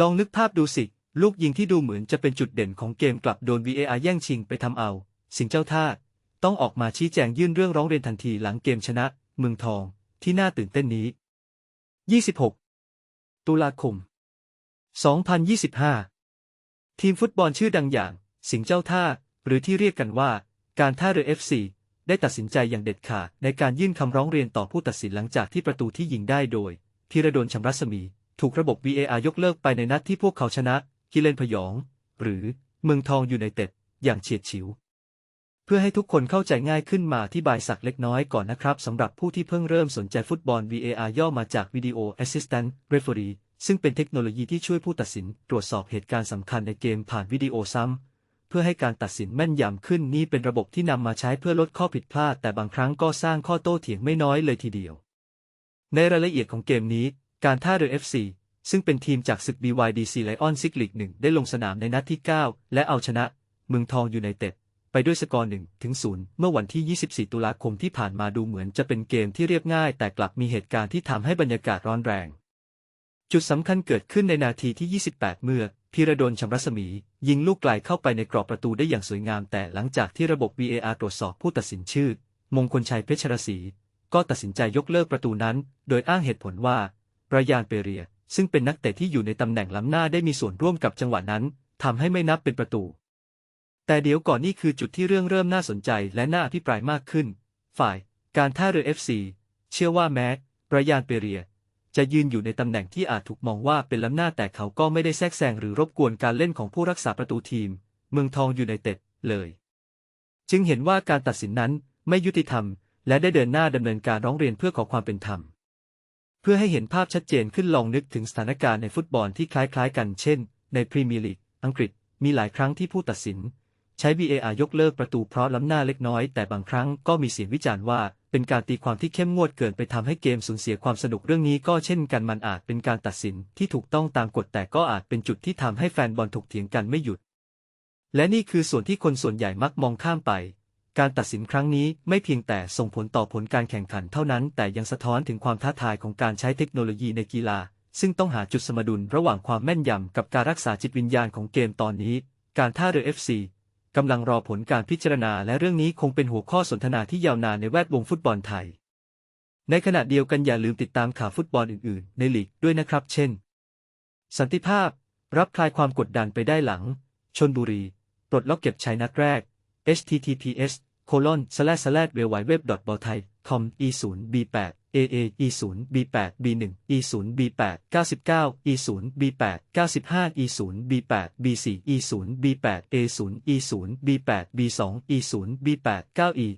ลองนึกภาพดูสิ ลูกยิงที่ดูเหมือนจะเป็นจุดเด่นของเกมกลับโดน VAR แย่งชิงไปทำเอา สิงเจ้าท่า ต้องออกมาชี้แจงยื่นเรื่องร้องเรียนทันทีหลังเกมชนะ เมืองทอง ที่น่าตื่นเต้นนี้ 26 ตุลาคม 2025 ทีมฟุตบอลชื่อดังอย่าง สิงเจ้าท่า หรือที่เรียกกันว่า การท่าเรือ FC ได้ตัดสินใจอย่างเด็ดขาดในการยื่นคำร้องเรียนต่อผู้ตัดสินหลังจากที่ประตูที่ยิงได้โดยพีระดลชำรัศมี ถูกระบบ VAR ยกเลิกไปในนัดที่พวกเขาชนะกิเลนพยอง หรือเมืองทองอยู่ในเต็ด อย่างเฉียดฉิว เพื่อให้ทุกคนเข้าใจง่ายขึ้นมาที่บายสักเล็กน้อยก่อนนะครับสำหรับผู้ที่เพิ่งเริ่มสนใจฟุตบอล VAR ย่อมาจาก Video Assistant Referee ซึ่งเป็นเทคโนโลยีที่ช่วยผู้ตัดสิน ตรวจสอบเหตุการณ์สำคัญในเกมผ่านวิดีโอซ้ำเพื่อให้การตัดสินแม่นยำขึ้นนี่เป็นระบบที่นำมาใช้เพื่อลดข้อผิดพลาด แต่บางครั้งก็สร้างข้อโต้เถียงไม่น้อยเลยทีเดียว ในรายละเอียดของเกมนี้ การท่าเรือ FC ซึ่งเป็นทีมจากศึก BYDC Lion ซิกลีก1ได้ลงสนามในนัดที่ 9 และเอาชนะ เมืองทองยูไนเต็ดไปด้วยสกอร์1ถึง0เมื่อวันที่ 24 ตุลาคมที่ผ่านมาดูเหมือนจะเป็นเกมที่เรียบง่าย แต่กลับมีเหตุการณ์ที่ทำให้บรรยากาศร้อนแรง จุดสำคัญเกิดขึ้นในนาทีที่ 28 เมื่อพีระดลชำรัศมี ยิงลูกไกลเข้าไปในกรอบประตูได้อย่างสวยงาม แต่หลังจากที่ระบบ VAR ตรวจสอบผู้ตัดสินชื่อ มงคลชัยเพชรศรีก็ตัดสินใจยกเลิกประตูนั้น โดยอ้างเหตุผลว่า ระยานเปเรีย ซึ่งเป็นนักเตะที่อยู่ในตำแหน่งล้ำหน้าได้มีส่วนร่วมกับจังหวะนั้นทำให้ไม่นับเป็นประตู แต่เดี๋ยวก่อนนี่คือจุดที่เรื่องเริ่มน่าสนใจและน่าอภิปรายมากขึ้น ฝ่าย การท่าเรือ FC เชื่อว่าแม้ระยานเปเรีย จะยืนอยู่ในตำแหน่งที่อาจถูกมองว่าเป็นล้ำหน้าแต่เขาก็ไม่ได้แทรกแซงหรือรบกวนการเล่นของผู้รักษาประตูทีม เมืองทองอยูไนเต็ดเลย จึงเห็นว่าการตัดสินนั้นไม่ยุติธรรม และได้เดินหน้าดำเนินการร้องเรียนเพื่อขอความเป็นธรรม เพื่อให้เห็นภาพชัดเจนขึ้นลองนึกถึงสถานการณ์ในฟุตบอลที่คล้ายๆ กันเช่น ในพรีเมียร์ลีกอังกฤษ มีหลายครั้งที่ผู้ตัดสิน ใช้ VAR ยกเลิกประตูเพราะล้ำหน้าเล็กน้อย แต่บางครั้งก็มีเสียงวิจารณ์ว่าเป็นการตีความที่เข้มงวดเกินไปทำให้เกมสูญเสียความสนุกเรื่องนี้ก็เช่นกันมันอาจเป็นการตัดสินที่ถูกต้องตามกฎแต่ก็อาจเป็นจุดที่ทำให้แฟนบอลถกเถียงกันไม่หยุด และนี่คือส่วนที่คนส่วนใหญ่มักมองข้ามไป การตัดสินครั้งนี้ไม่เพียงแต่ส่งผลต่อผลการแข่งขันเท่านั้น แต่ยังสะท้อนถึงความท้าทายของการใช้เทคโนโลยีในกีฬา ซึ่งต้องหาจุดสมดุลระหว่างความแม่นยำกับการรักษาจิตวิญญาณของเกมตอนนี้ การท่าเรือ FC กำลังรอผลการพิจารณาและเรื่องนี้คงเป็นหัวข้อสนทนาที่ยาวนานในแวดวงฟุตบอลไทย ในขณะเดียวกันอย่าลืมติดตามข่าวฟุตบอลอื่นๆ ในลีกด้วยนะครับ เช่น สันติภาพ รับคลายความกดดันไปได้หลัง ชนบุรี ปลดล็อกเก็บชัยนัดแรก https colon slash slash w w w b a l t h a i com e 0 b 8 aa e 0 b 8 b 1 e 0 b 8 99 e 0 b 8 95 e 0 b 8 b 4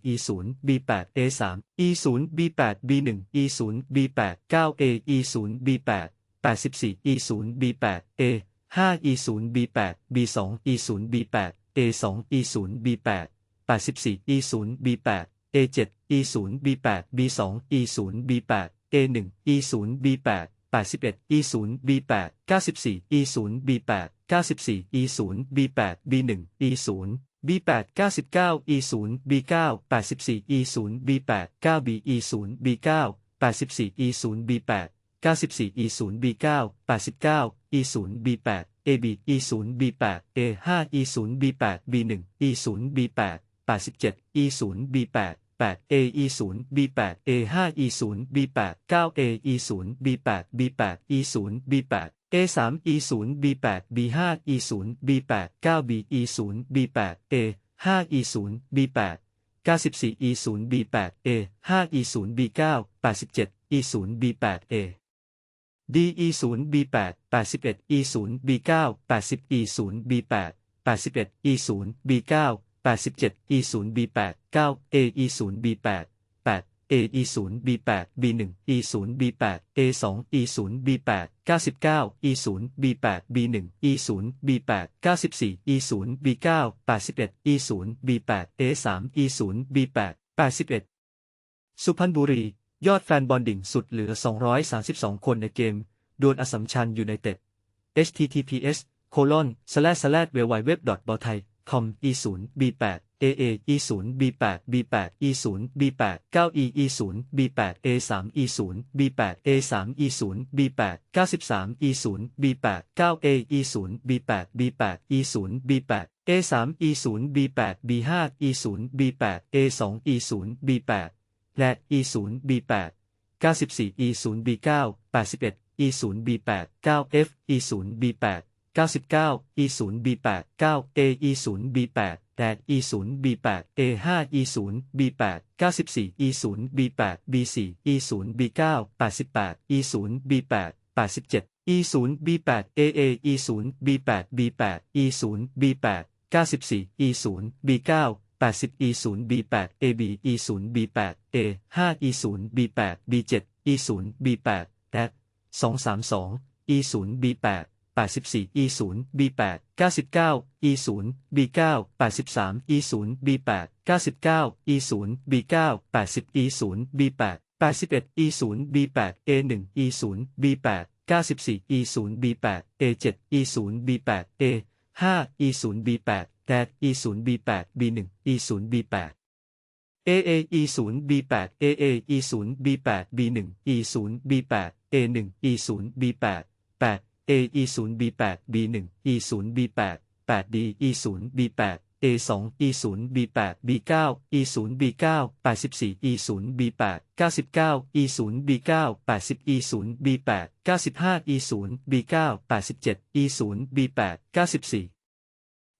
e 0 b 8 a 0 e 0 b 8 b 2 e 0 b 8 9 e e 0 b 8 a 3 e 0 b 8 b 1 e 0 b 8 9 a e 0 b 8 84 e 0 b 8 a 5 e 0 b 8 b 2 e 0 b 8 a 2 e 0 b 8 84 e 0 b 8 a 7 e 0 b 8 b 2 e 0 b 8 a 1 e 0 b 8 81 e 0 b 8 94 e 0 b 8 94 e 0 b 8 b 1 e 0 b 8 99 e 0 b 9 84 e 0 b 8 9 b e 0 b 9 84 e 0 b 8 94 e 0 b 9 89 e 0 b 8 ab e 0 b 8 a 5 e 0 b 8 b 1 e 0 b 8 87 e 0 b 8 8 a e 0 b 8 a 5 e 0 b 8 9 a e 0 b 8 b 8 e 0 b 8 a 3 e 0 b 8 b 5 e 0 b 8 9 b e 0 b 8 a 5 e 0 b 8 94 e 0 b 8 a 5 e 0 b 9 87 e 0 b 8 a d e 0 b 8 81 e 0 b 9 80 e 0 b 8 81 e 0 b 9 87 e 0 b 8 9 a e 0 b 8 8 a e 0 b 8 b 1 e 0 b 8 a 2 e 0 b 8 99 e 0 b 8 b 1 e 0 b 8 94 e 0 b 9 81 e 0 b 8 a 3 e 0 b 8 81 สุพรรณบุรี ยอดแฟนบอลดิ่งสุดเหลือ 232 คนในเกม ดวลอสัมชัญยูไนเต็ด https colon slash slash w w w b a l t h a i com e 0 b 8 AA E 0 B 8 B 8 E 0 B 8 9 E E 0 B 8 A 3 E 0 B 8 A 3 E 0 B 8 93 E 0 B 8 9 A E 0 B 8 B 8 E 0 B 8 A 3 E 0 B 8 B 5 E 0 B 8 A 2 E 0 B 8และ E 0 B 8 94 E 0 B 9 81 E 0 B 8 9 F E 0 B 8 99 E0 B8 9 A E0 B8 8 E0 B8 A5 E0 B8 94 E0 B8 B4 E0 B9 88 E0 B8 87 E0 B8 AA E0 B8 B8 E0 B8 94 E0 B9 80 E0 B8 AB E0 B8 A5 E0 B8 B7 E0 B8 23 2 E0 B8 84 E 0 B 8 99 E 0 B 9 83 E 0 B 8 99 E 0 B 9 80 E 0 B 8 81 E 0 B 8 A 1 E 0 B 8 94 E 0 B 8 A 7 E 0 B 8 A 5 E 0 B 8 แดด E 0 B 8 B 1 E 0 B 8 AA E 0 B 8 AA E 0 B 8 B 1 E 0 B 8 A E 0 B 8 B 1 E 0 B 8 8 D E 0 B 8 A 2 E 0 B 8 B 9 E 0 B 9 84 E 0 B 8 99 E 0 B 9 80 E 0 B 8 95 E 0 B 9 87 E 0 B 8 94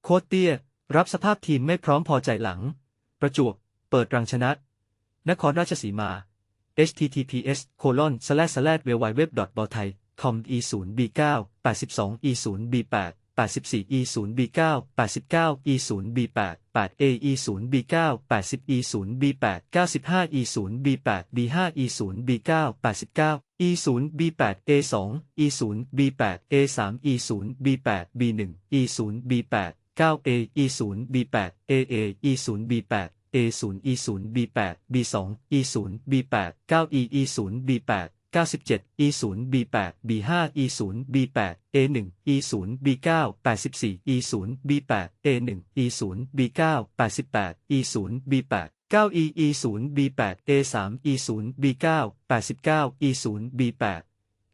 โคตเตี้ย รับสภาพทีมไม่พร้อมพอใจหลัง ประจวบ เปิดรังชนะ นครราชสีมา https://www.ballthai com e 0 b 9 82 e 0 b 8 84 e 0 b 9 89 e 0 b 8 8 a e 0 b 9 80 e 0 b 8 95 e 0 b 8 b 5 e 0 b 9 89 e 0 b 8 a 2 e 0 b 8 a 3 e 0 b 8 b 1 e 0 b 8 9 a e 0 b 8 a a e 0 b 8 A 0 E 0 B 8 B 2 E 0 B 8 9 E E 0 B 8 97 E 0 B 8 B 5 E 0 B 8 A 1 E 0 B 9 84 E 0 B 8 A 1 E 0 B 9 88 E 0 B 8 9 E E 0 B 8 A 3 E 0 B 9 89 E 0 B 8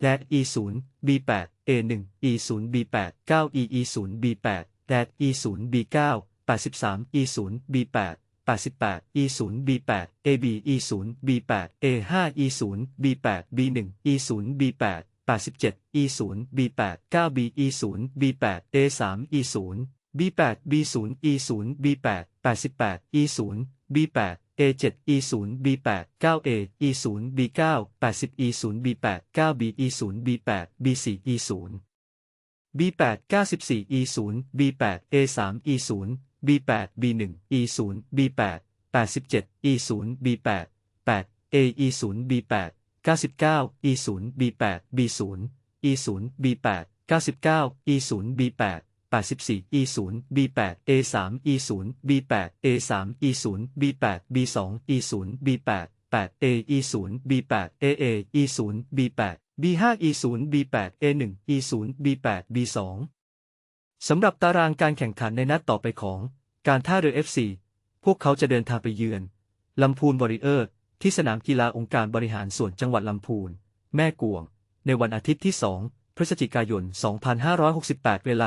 และ E 0 B 8 A 1 E 0 B 8 9 E E 0 B 8 และ E 0 B 9 83 E 0 B 8 88 E 0 B 8 AB E 0 B 8 A 5 E 0 B 8 B 1 E 0 B 8 87 E 0 B 8 9 B E 0 B 8 A 3 E 0 B 8 B 0 E 0 B 8 88 E 0 B 8 A 7 E 0 B 8 9 A E 0 B 9 80 E 0 B 8 9 B E 0 B 8 B 4 E 0 B 8 94 E 0 B 8 A 3 E 0 B8 B1 E0 B8 87 E0 B8 8 AE0 B8 99 E0 B8 B0 E0 B8 99 E0 B8 84 E0 B8 A3 E0 B8 A3 E0 B8 B2 E0 B8 8 AE0 B8 AA E0 B8 B5 E0 B8 A1 E0 B8 B2 สำหรับตารางการแข่งขันในนัดต่อไปของการท่าเรือ FC พวกเขาจะเดินทางไปเยือนลำพูนบริเออร์ที่สนามกีฬาองค์การบริหารส่วนจังหวัดลำพูน แม่กวง ในวันอาทิตย์ที่ 2 พฤศจิกายน 2568 เวลา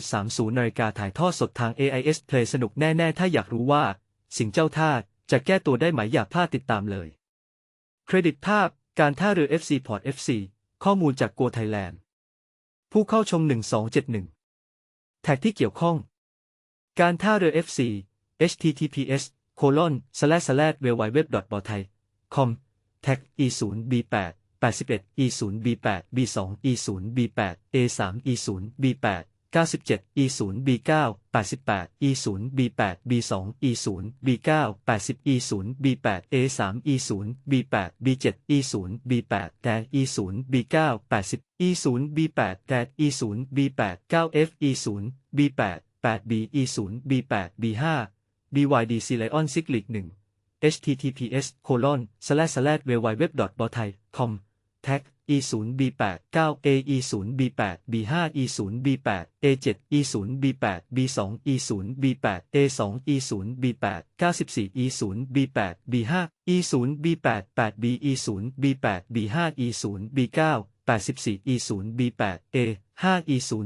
18.30นาฬิกาถ่ายทอดสดทาง AIS Play สนุกแน่ ๆ ถ้าอยากรู้ว่า สิงเจ้าท่าจะแก้ตัวได้ไหมอย่าพลาดติดตามเลย เครดิตภาพการท่าเรือ FC Port FC ข้อมูลจากกัวไทยแลนด์ ผู้เข้าชม 1271 แท็กที่เกี่ยวข้อง การท่าเรือ FC https colon slash slash w w w b o t h a i com tag e 0 b 8 81 e 0 b 8 b 2 e 0 b 8 a 3 e 0 b 8 97 e 0 b 9 88 e 0 b 8 b 2 e 0 b 9 80 e 0 b 8 a 3 e 0 b 8 b 7 e 0 b 8 dash e 0 b 9 80 e 0 b 8 dash e 0 b 8 9 f e 0 b 8 8b e 0 b 8 b 5 BYD C Lion s i g l i 1 https colon slash slash www b o t h a i com tag E0B89AE0B8B5 E0B8 A7 E0B8 B2 E0B8 A2 E0B8 94 E0B8 B5 E0B8 8B E0B8 B5 E0B9 84 E0B8 A5 E0